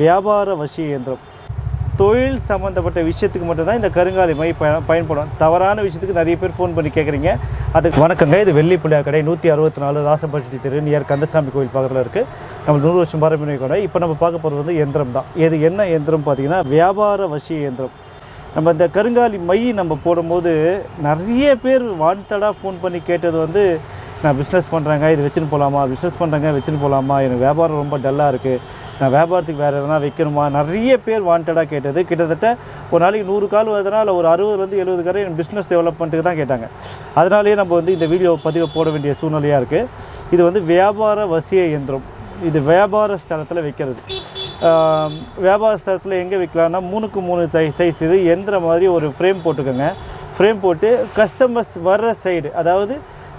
வியாபார வசி இயந்திரம். தொழில் சம்மந்தப்பட்ட விஷயத்துக்கு மட்டும்தான் இந்த கருங்காலி மை ப பயன்படும். தவறான விஷயத்துக்கு நிறைய பேர் ஃபோன் பண்ணி கேட்குறீங்க அதுக்கு வணக்கங்க. இது வெள்ளி புள்ளியா கடை நூற்றி அறுபத்தி நாலு ராசபட்சி தெரு நியர் கந்தசாமி கோயில் பக்கத்தில் இருக்குது நம்ம நூறு வருஷம் பாரம்பரிய கடை. இப்போ நம்ம பார்க்க போகிறது வந்து எந்திரம் தான். இது என்ன எந்திரம் பார்த்தீங்கன்னா வியாபார வசி இயந்திரம். நம்ம இந்த கருங்காலி மை நம்ம போடும்போது நிறைய பேர் வாண்டடாக ஃபோன் பண்ணி கேட்டது வந்து நான் பிஸ்னஸ் பண்ணுறேங்க இது வச்சுன்னு போகலாமா பிஸ்னஸ் பண்ணுறேங்க வச்சுன்னு போகலாமா எனக்கு வியாபாரம் ரொம்ப டல்லாக இருக்குது நான் வியாபாரத்துக்கு வேறு எதனா வைக்கணுமா? நிறைய பேர் வாண்டடாக கேட்டது. கிட்டத்தட்ட ஒரு நாளைக்கு நூறு கால் வருதுனால் ஒரு அறுபதுலேருந்து எழுபது காரை என் பிஸ்னஸ் டெவலப்மெண்ட்டுக்கு தான் கேட்டாங்க. அதனாலேயே நம்ம வந்து இந்த வீடியோ பதிவை போட வேண்டிய சூழ்நிலையாக இருக்குது இது வந்து வியாபார வசிய இயந்திரம். இது வியாபார ஸ்தலத்தில் வைக்கிறது. வியாபார ஸ்தலத்தில் எங்கே வைக்கலாம்னா மூணுக்கு மூணு சை சைஸ் இது எந்திர மாதிரி ஒரு ஃப்ரேம் போட்டுக்கோங்க. ஃப்ரேம் போட்டு கஸ்டமர்ஸ் வர்ற சைடு அதாவது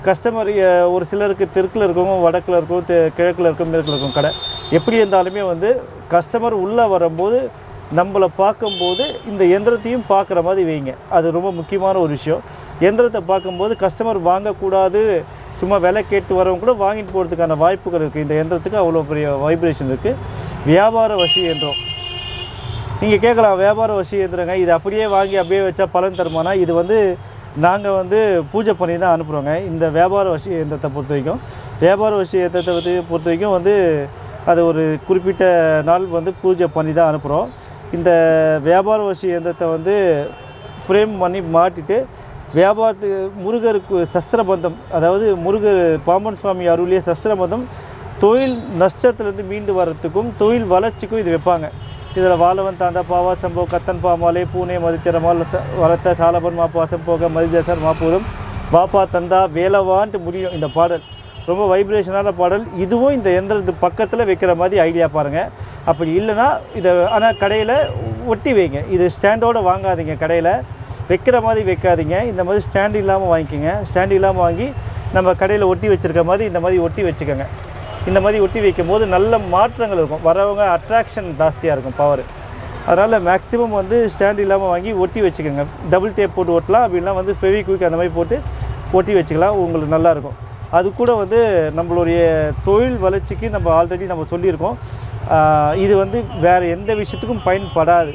கஸ்டமர் ஒரு சிலருக்கு தெற்கில் இருக்கவும் வடக்கில் இருக்கவும் தெ- கிழக்கில் இருக்கும் மேற்கில் இருக்கும் கடை. எப்படி இருந்தாலுமே வந்து கஸ்டமர் உள்ளே வரும்போது நம்மளை பார்க்கும்போது இந்த எந்திரத்தையும் பார்க்குற மாதிரி வைங்க. அது ரொம்ப முக்கியமான ஒரு விஷயம். எந்திரத்தை பார்க்கும்போது கஸ்டமர் வாங்கக்கூடாது. சும்மா விலை கேட்டு வரவங்க கூட வாங்கிட்டு போகிறதுக்கான வாய்ப்புகள் இருக்குது இந்த எந்திரத்துக்கு அவ்வளோ பெரிய வைப்ரேஷன் இருக்குது வியாபார வசி என்றோம் நீங்கள் கேட்கலாம் வியாபார வசி எந்திரங்க. இது அப்படியே வாங்கி அப்படியே வச்சா பலன் தருமானா? இது வந்து நாங்கள் வந்து பூஜை பண்ணி தான் அனுப்புகிறோங்க இந்த வியாபார விஷயத்தை பொறுத்த வரைக்கும். வியாபார விஷயத்தை இயந்திரத்தை பொறுத்த வரைக்கும் வந்து அது ஒரு குறிப்பிட்ட நாள் வந்து பூஜை பண்ணி தான் அனுப்புகிறோம் இந்த வியாபார வசி வந்து ஃப்ரேம் பண்ணி மாட்டிட்டு வியாபாரத்துக்கு முருகருக்கு சஸ்திரபந்தம் அதாவது முருகர் பாம்பன் சுவாமி அருளிய சஸ்திரபந்தம் தொழில் நஷ்டத்துலேருந்து மீண்டு வர்றதுக்கும் தொழில் வளர்ச்சிக்கும் இது வைப்பாங்க. இதில் வாழவன் தாந்தா பாவா சம்போ கத்தன் பாமாலே பூனே மதித்திரமால் ச- வளர்த்த சாலபன் மாப்பாசம் போக மதிதேசர் மாப்பூரும் பாப்பா தந்தா வேலவான்ட்டு முடியும் இந்த பாடல் ரொம்ப வைப்ரேஷனான பாடல் இதுவும் இந்த எந்திரத்து பக்கத்தில் வைக்கிற மாதிரி ஐடியா பாருங்கள் அப்படி இல்லைன்னா இதை ஆனால் கடையில் ஒட்டி வைங்க இது ஸ்டாண்டோடு வாங்காதீங்க கடையில் வைக்கிற மாதிரி வைக்காதீங்க இந்த மாதிரி ஸ்டாண்ட் இல்லாமல் வாங்கிக்கோங்க ஸ்டாண்ட் இல்லாமல் வாங்கி நம்ம கடையில் ஒட்டி வச்சுருக்க மாதிரி இந்த மாதிரி ஒட்டி வச்சுக்கோங்க இந்த மாதிரி ஒட்டி வைக்கும் போது நல்ல மாற்றங்கள் இருக்கும். வரவங்க அட்ராக்ஷன் ஜாஸ்தியாக இருக்கும் பவர் அதனால் மேக்ஸிமம் வந்து ஸ்டாண்ட் இல்லாமல் வாங்கி ஒட்டி வச்சுக்கோங்க. டபுள் டேப் போட்டு ஒட்டலாம். அப்படின்னா வந்து ஃபெவிக்விக் அந்த மாதிரி போட்டு ஒட்டி வச்சுக்கலாம். உங்களுக்கு நல்லாயிருக்கும் அது கூட வந்து நம்மளுடைய தொழில் வளர்ச்சிக்கு நம்ம ஆல்ரெடி நம்ம சொல்லியிருக்கோம். இது வந்து வேறு எந்த விஷயத்துக்கும் பயன்படாது.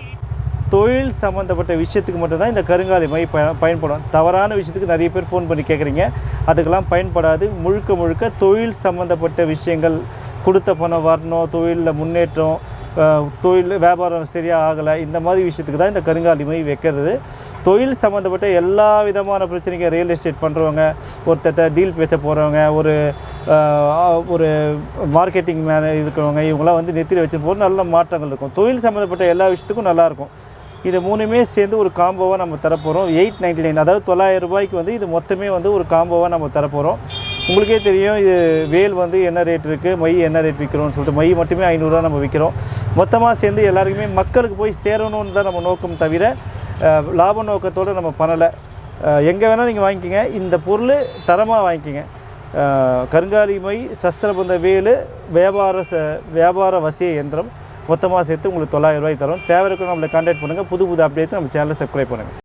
தொழில் சம்மந்தப்பட்ட விஷயத்துக்கு மட்டும்தான் இந்த கருங்காலி மை ப பயன்படும். தவறான விஷயத்துக்கு நிறைய பேர் ஃபோன் பண்ணி கேட்குறீங்க. அதுக்கெல்லாம் பயன்படாது. முழுக்க முழுக்க தொழில் சம்மந்தப்பட்ட விஷயங்கள் கொடுத்த பணம் வரணும் தொழிலில் முன்னேற்றம் தொழில் வியாபாரம் சரியாக ஆகலை இந்த மாதிரி விஷயத்துக்கு தான் இந்த கருங்காலி மை வைக்கிறது. தொழில் சம்மந்தப்பட்ட எல்லா விதமான பிரச்சனைக்கும் ரியல் எஸ்டேட் பண்ணுறவங்க ஒருத்தட்ட டீல் பேச போகிறவங்க ஒரு ஒரு மார்க்கெட்டிங் மேலே இருக்கிறவங்க இவங்களாம் வந்து நெத்தியில் வச்சு போகிற நல்ல மாற்றங்கள் இருக்கும். தொழில் சம்மந்தப்பட்ட எல்லா விஷயத்துக்கும் நல்லாயிருக்கும் இது மூணுமே சேர்ந்து ஒரு காம்போவாக நம்ம தரப்போகிறோம் எயிட் நைன்டி நைன் அதாவது தொள்ளாயிரம் ரூபாய்க்கு வந்து இது மொத்தமே வந்து ஒரு காம்போவாக நம்ம தரப்போகிறோம் உங்களுக்கே தெரியும் இது வேல் வந்து என்ன ரேட் இருக்குது மை என்ன ரேட் விற்கிறோம்னு சொல்லிட்டு. மை மட்டுமே ஐநூறுரூவா நம்ம விற்கிறோம் மொத்தமாக சேர்ந்து எல்லாருக்குமே மக்களுக்கு போய் சேரணும்னு தான் நம்ம நோக்கம் தவிர லாப நோக்கத்தோடு நம்ம பண்ணலை. எங்கே வேணால் நீங்கள் வாங்கிக்கோங்க. இந்த பொருள் தரமாக வாங்கிக்கோங்க. அஹ், கருங்காலி மை சஸ்திரபந்த வேலு வியாபார ச வியாபார வசிய இயந்திரம் மொத்தமாக சேர்த்து உங்களுக்கு தொள்ளாயிரம் ரூபாய் தரும். தேவை இருக்கிற நம்மளை கான்டாக்ட் பண்ணுங்கள் புது புது அப்டேட் நம்ம சேனலை சப்ஸ்கிரைப் பண்ணுங்கள்